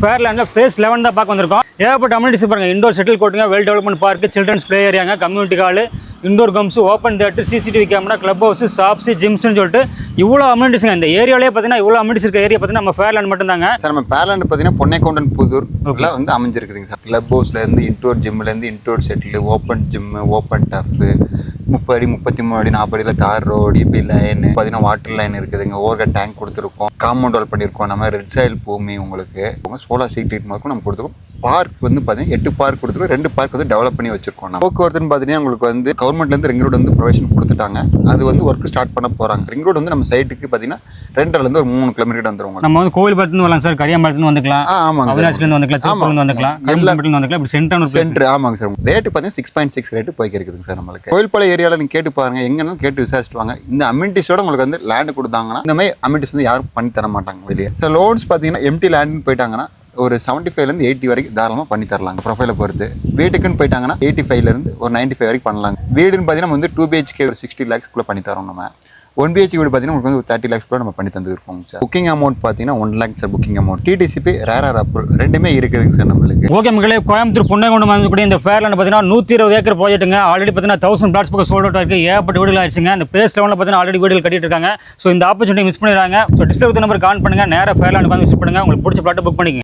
ஃபேர்லேண்டில் face eleven தான் பார்க்க வந்திருக்கோம். ஏகப்பட்ட அம்யூனிட்டிஸ் பாருங்க. Indoor shuttle கோட்டுங்க well development park children's play ஏரியாங்க community hall indoor games open theatre CCTV camera club house shops ஜிம்ஸ்னு சொல்லிட்டு இவ்வளோ அம்யூனிட்டிஸ்ங்க இந்த ஏரியாலே பார்த்தீங்கன்னா இவ்வளோ அம்யூனிட்டிஸ் இருக்க ஏரியா பார்த்தீங்கன்னா நம்ம ஃபேர்லேண்ட் மட்டும்தாங்க. சார் நம்ம பேர்லாண்டு பார்த்தீங்கன்னா பொன்னைக்கவுண்டன் புதூர் எல்லாம் வந்து அமைஞ்சிருக்குதுங்க சார். கிளப் ஹவுஸ்லேருந்து indoor ஜிம்லேருந்து indoor shuttle open gym open turf முப்பது அடி முப்பத்தி மூணு அடி நாற்பது அடியில் தார் ரோடு இப்படி லைன் பார்த்தீங்கன்னா வாட்டர் லைன் இருக்குதுங்க. ஓவர் டேங்க் கொடுத்துருக்கோம். காம்பவுண்ட் வால் பண்ணியிருக்கோம் நம்ம ரெட் சைல் பூமி உங்களுக்கு. சோலார் சீட் ட்ரீட்மெண்ட்க்கும் நம்ம கொடுத்துருக்கோம். பார்க் வந்து பார்த்தீங்கன்னா எட்டு பார்க் கொடுத்துருக்கோம். ரெண்டு பார்க் வந்து டெவலப் பண்ணி வச்சிருக்கோம் நம்ம. போக்குவரத்துன்னு பார்த்தீங்கன்னா உங்களுக்கு வந்து கவர்மெண்ட்லேருந்து ரிங் ரோடு வந்து ப்ரொவிஷன் கொடுத்துட்டாங்க. அது வந்து ஒர்க் ஸ்டார்ட் பண்ண போகிறாங்க ரிங் ரோடு வந்து நம்ம சைட்டுக்கு பார்த்தீங்கன்னா ரெண்டர்லேருந்து ஒரு மூணு கிலோமீட்டர் உங்களுக்கு. நம்ம வந்து கோவில்புரத்துலேருந்து வரலாம் சார். கரியாம்பலத்துலேருந்து வந்துக்கலாம். ஆமாங்க அவினாசிலேருந்து வந்துக்கலாம். திருப்பூர்லேருந்து வந்துக்கலாம். வந்துக்கலாம். இப்படி சென்டர் சென்டர் ஆமாங்க சார். ரேட்டு பார்த்தீங்கன்னா சிக்ஸ் பாயிண்ட் சிக்ஸ் ரேட்டு போய்க்கு இருக்குதுங்க சார் நம்மளுக்கு. கோயில்பாளைய ஏரியாவில் நீங்கள் கேட்டு பாருங்க. எங்கன்னு கேட்டு விசாரிச்சுட்டு வாங்க. இந்த அம்யூனிட்டிஸோட உங்களுக்கு வந்து லேண்டு கொடுத்தாங்கன்னா இந்த மாதிரி அம்யூனிட்டிஸ் வந்து யாரும் பண்ணி தர மாட்டாங்க வெளியே. சார் லோன்ஸ் பார்த்தீங்கன்னா எம்டி லேண்டுன்னு போயிட்டாங்கன்னா ஒரு செவன்ட்டி ஃபைவ்லேருந்து எயிட்டி வரைக்கும் தாராளமாக பண்ணி தரலாங்க ப்ரொஃபைலை பொறுத்து. வீட்டுக்குன்னு போயிட்டாங்கன்னா எயிட்டி ஃபைவ்லேருந்து ஒரு நைன்ட்டி ஃபைவ் வரைக்கும் பண்ணலாங்க. வீடுன்னு பார்த்தீங்கன்னா வந்து டூ பிஹெச்கே ஒரு சிக்ஸ்டி லேக்ஸ்க்குள்ளே பண்ணி தரோம் நம்ம. ஒன் பிஹெச்கே வீடு பார்த்தீங்கன்னா உங்களுக்கு வந்து ஒரு தேர்ட்டி லேக்ஸ் கூட நம்ம பண்ணி தந்துருக்கோம் சார். புக்கிங் அமௌண்ட் பார்த்தீங்கன்னா one lakh sir booking amount DTCP RERA approval ரெண்டுமே இருக்குதுங்க சார் நம்மளுக்கு. ஓகே மக்களே கோயம்புத்தூர் புண்ணகொண்டு வந்து இந்த ஃபேர்லேண்ட் பார்த்தீங்கன்னா நூற்றி இருபது ஏக்கர் ப்ராஜெக்ட்டுங்க ஆல்ரெடி பார்த்தீங்கன்னா தௌசண்ட் பிளாட்ஸ் பக்கம் சோல்ட் அவுட் இருக்குது ஏகப்பட்ட வீடுகள் ஆயிடுச்சுங்க. இந்த பேஸ் லெவலில் பார்த்தீங்கன்னா ஆல்ரெடி வீடுகள் கட்டிட்டு இருக்காங்க ஸோ இந்த ஆப்பர்ச்சுனிட்டி மிஸ் பண்ணிடுறாங்க ஸோ டிஸ்பிளே நம்பர் கால் பண்ணுங்க. நேராக ஃபேர்லேண்ட் வந்து விசிட் பண்ணுங்க. உங்களுக்கு பிடிச்ச பிளாட்டை புக் பண்ணிக்கங்க.